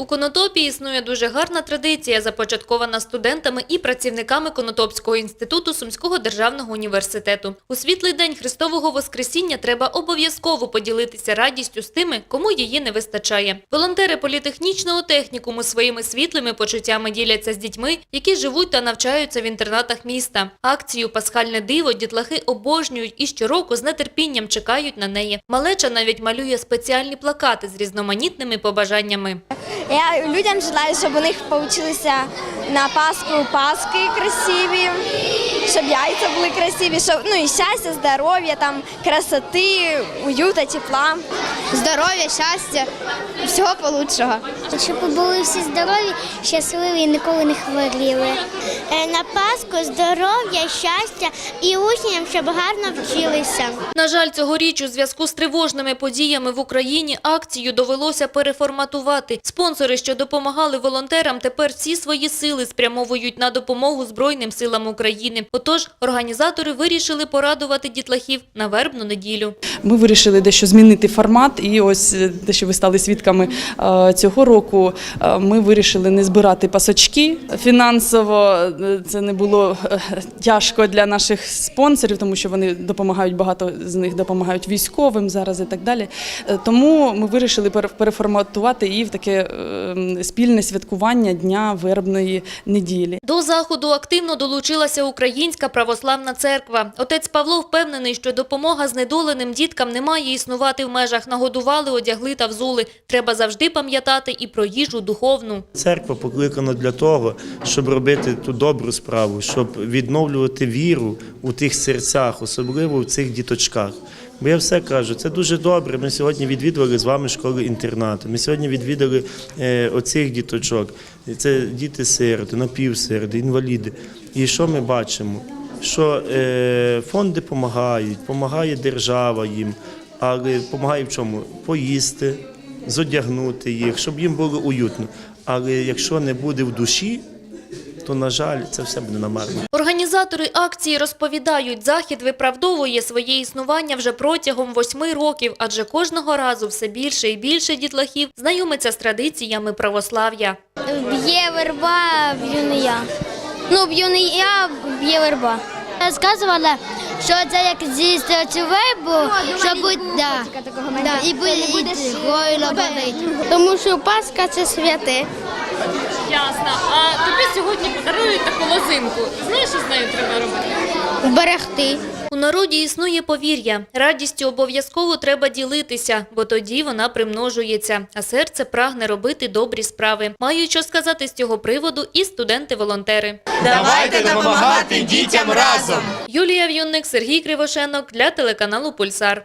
У Конотопі існує дуже гарна традиція, започаткована студентами і працівниками Конотопського інституту Сумського державного університету. У світлий день Христового Воскресіння треба обов'язково поділитися радістю з тими, кому її не вистачає. Волонтери політехнічного технікуму своїми світлими почуттями діляться з дітьми, які живуть та навчаються в інтернатах міста. Акцію Пасхальне диво дітлахи обожнюють і щороку з нетерпінням чекають на неї. Малеча навіть малює спеціальні плакати з різноманітними побажаннями. Я людям желаю, щоб у них вийшлися на Пасху паски красиві, щоб яйця були красиві, щоб ну і щастя, здоров'я, там красоти, уюта, тепла. Здоров'я, щастя, всього получшого. Щоб були всі здорові, щасливі і ніколи не хворіли. Е, На Пасху здоров'я, щастя і учням, щоб гарно вчилися. На жаль, цьогоріч у зв'язку з тривожними подіями в Україні акцію довелося переформатувати. Спонсори, що допомагали волонтерам, тепер всі свої сили спрямовують на допомогу Збройним силам України. Отож, організатори вирішили порадувати дітлахів на вербну неділю. Ми вирішили дещо змінити формат, і ось е, те, що ви стали свідками е, цього року, е, ми вирішили не збирати пасочки. Фінансово це не було тяжко для наших спонсорів, тому що вони допомагають багато з них допомагають військовим зараз і так далі. Тому ми вирішили пере- переформатувати її в таке е, спільне святкування дня вербної неділі. До заходу активно долучилася Українська православна церква. Отець Павло впевнений, що допомога знедоленим діткам не має існувати в межах нагодували, одягли та взули. Треба завжди пам'ятати і про їжу духовну. Церква покликана для того, щоб робити ту добру справу, щоб відновлювати віру у тих серцях, особливо в цих діточках. Бо я все кажу, це дуже добре. Ми сьогодні відвідували з вами школи інтернату. Ми сьогодні відвідали е, оцих діточок. Це діти сироти, напівсироти, інваліди. І що ми бачимо? Що е, фонди допомагають, допомагає держава їм, але допомагає в чому? Поїсти, зодягнути їх, щоб їм було уютно. Але якщо не буде в душі, то на жаль, це все буде намарно. Організатори акції розповідають, захід виправдовує своє існування вже протягом восьми років, адже кожного разу все більше і більше дітлахів знайомиться з традиціями православ'я. Б'є верба, б'ю не я. Ну, б'ю не я, б'є верба. Сказувала, що це як з'їсти цю вербу, що буде да, да, і буде гойло болить. Тому що Пасха це святе. Ясно. А тобі сьогодні подарують таку лозинку. Знаєш, що з нею треба робити? Берегти. Народі існує повір'я. Радістю обов'язково треба ділитися, бо тоді вона примножується, а серце прагне робити добрі справи. Мають що сказати з цього приводу і студенти-волонтери. Давайте допомагати дітям разом. Юлія В'юнник, Сергій Кривошенок для телеканалу Пульсар.